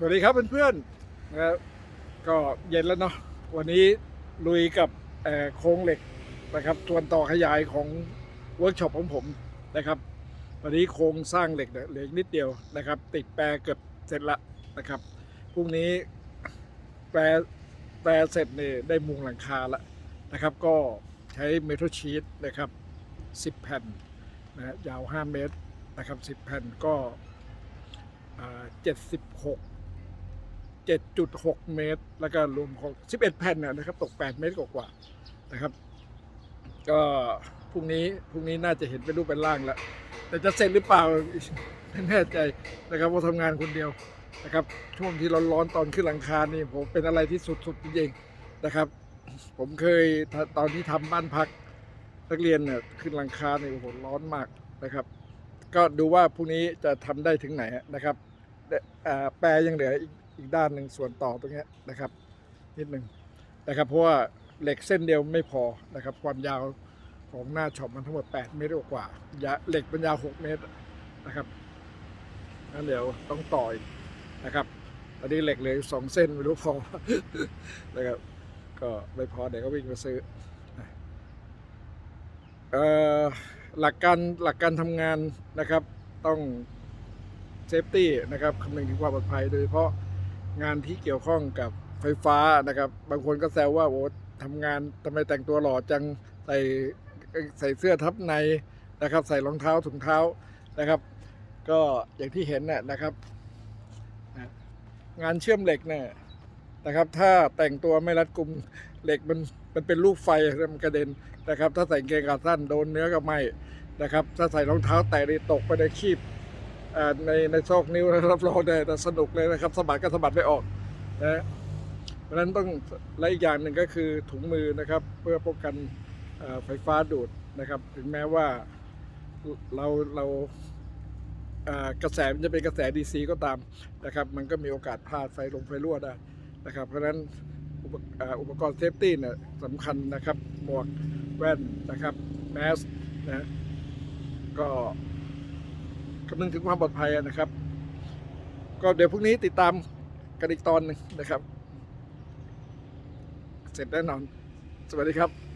สวัสดีครับเพื่อนๆนะครับก็เย็นแล้วเนาะวันนี้ลุยกับโครงเหล็กนะครับส่วนต่อขยายของเวิร์กช็อปของผมนะครับวันนี้โครงสร้างเหล็กเหลืออีกนิดเดียวนะครับ ติดแปรเกือบเสร็จละนะครับพรุ่งนี้แปรแปรเสร็จเนี่ยได้มุงหลังคาละนะครับ ก็ใช้เมทัลชีตนะครับ10 แผ่นนะฮะยาว 5 เมตรนะครับ 10 แผ่นก็เจ็ดสิบหกเจ็ดจุดหกเมตร แล้วก็รวมของสิบเอ็ดแผ่นนะนะครับ ตกแปดเมตรกว่าๆนะครับ ก็พรุ่งนี้พรุ่งนี้น่าจะเห็นเป็นรูปเป็นร่างแล้ว แต่จะเสร็จหรือเปล่าไม่แน่ใจนะครับว่าทำงานคนเดียวนะครับ ช่วงที่ร้อนๆตอนขึ้นหลังคานี่ผมเป็นอะไรที่สุดๆจริงๆนะครับ ผมเคยตอนที่ทำบ้านพักนักเรียนเนี่ยขึ้นหลังคาเนี่ยโอ้โหร้อนมากนะครับ ก็ดูว่าพรุ่งนี้จะทำได้ถึงไหนนะครับเอ่แปรยังเหลืออีก อีกด้านหนึ่งส่วนต่อตรงนี้นะครับ นิดหนึ่งนะครับ เพราะว่าเหล็กเส้นเดียวไม่พอนะครับ ความยาวของหน้าช็อปมันทั้งหมด 8 เมตรกว่ายาเหล็กมันยาว 6 เมตรนะครับงั้นเดี๋ยวต้องต่ออีกนะครับตอนนี้เหล็กเหลืออยู่สองเส้นไม่รู้พอนะครับก็ไม่พอเดี๋ยวก็วิ่งไปซื้อเอ่อหลักการหลักการทำงานนะครับต้องเซฟตี้นะครับคำนึงถึงความปลอดภัยโดยเฉพาะ งานที่เกี่ยวข้องกับไฟฟ้านะครับ บางคนก็แซวว่าโอ้ทำงานทำไมแต่งตัวหล่อจังใส่ใส่เสื้อทับในนะครับ ใส่รองเท้าถุงเท้านะครับ ก็อย่างที่เห็นน่ะนะครับ งานเชื่อมเหล็กเนี่ยนะครับ ถ้าแต่งตัวไม่รัดกุมเหล็กมันมันเป็นลูกไฟมันกระเด็นนะครับ ถ้าใส่กางเกงขาสั้นโดนเนื้อก็ไหมนะครับ ถ้าใส่รองเท้าแตะนี่ตกไปในคีบ ในในซอกนิ้วนะรับรองได้แต่สนุกเลยนะครับสะบัดก็สะบัดไม่ออกนะเพราะนั้นต้องและอีกอย่างหนึ่งก็คือถุงมือนะครับ เพื่อป้องกันไฟฟ้าดูดนะครับ ถึงแม้ว่าเราเรากระแสมันจะเป็นกระแส DC ก็ตามนะครับ มันก็มีโอกาสพลาดไฟลงไฟรั่วได้นะครับ เพราะฉะนั้นอุปอ่าอุปกรณ์เซฟตี้เนี่ยสำคัญนะครับ หมวกแว่นนะครับ แมสนะก็ คำนึงถึงความปลอดภัยนะครับ ก็เดี๋ยวพรุ่งนี้ติดตามกันอีกตอนหนึ่งนะครับ เสร็จแน่นอน สวัสดีครับ